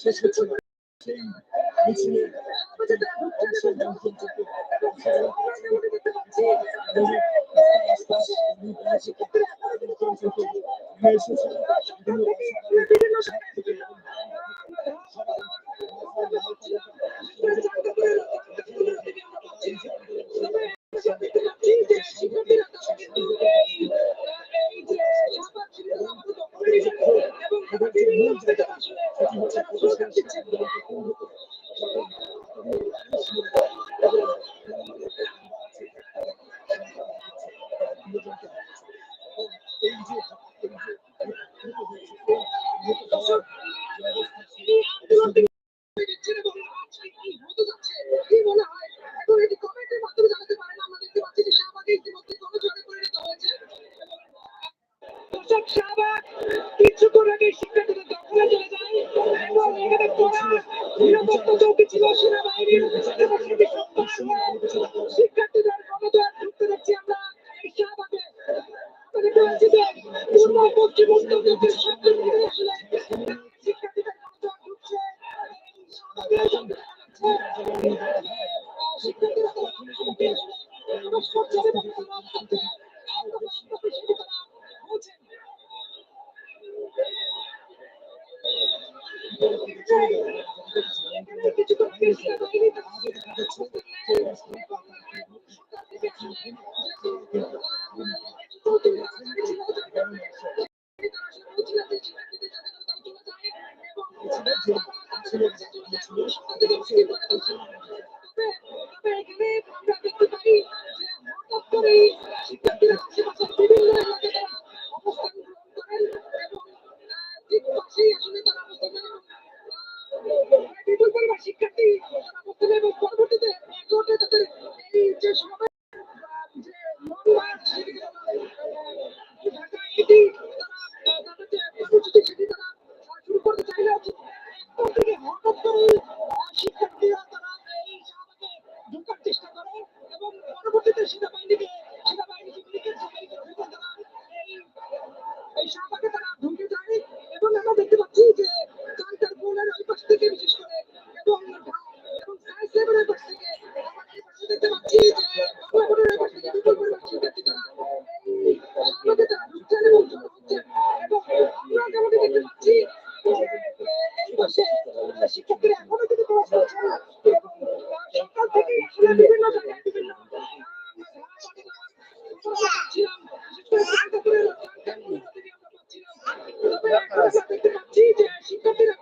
শেষ হচ্ছে না সেই মিছিলে অংশের মানুষজন থেকে দর্শক শাহবাগ কিছুক্ষণ আগে শিক্ষার্থীদের শিক্ষার্থীদের গণদোয়ার ঢুকতে দেখছি আমরা শাহবাগে যে পূর্ব পশ্চিম উত্তর দিকের সবচেয়ে শিক্ষার্থীদের গণদোয়ার ঢুকছে শিক্ষার্থীরা এবং বলছেন শিক্ষার্থীরা আশেপাশের বিভিন্ন এলাকায় অবস্থান গ্রহণ করেন এবং ঠিক পাশেই আসলে তারা অবস্থান নেন এবং বিপুল পরিমাণ শিক্ষার্থী তারা অবস্থান এবং পরবর্তীতে কোর্টে তাদের এই যে সমাবেশ যে লং মার্চ ঢাকা এটি তারা তাদের যে কর্মসূচি সেটি তারা শুরু করতে চাইলে এরপর থেকে হঠাৎ করে শিক্ষার্থীরা তারা এই শাহবাগে ঢোকার চেষ্টা করে এবং এবং আমরা দেখতে পাচ্ছি যে বিশেষ করে দেখতে পাচ্ছি যে বাংলা পাশ থেকে শিক্ষার্থীরা এখনও কিন্তু প্রবেশ করছেন এবং সকাল থেকে বিভিন্ন জায়গায় বিভিন্ন ছিলাম বিশেষ করে তবে এখন আমরা দেখতে পাচ্ছি যে শিক্ষার্থীরা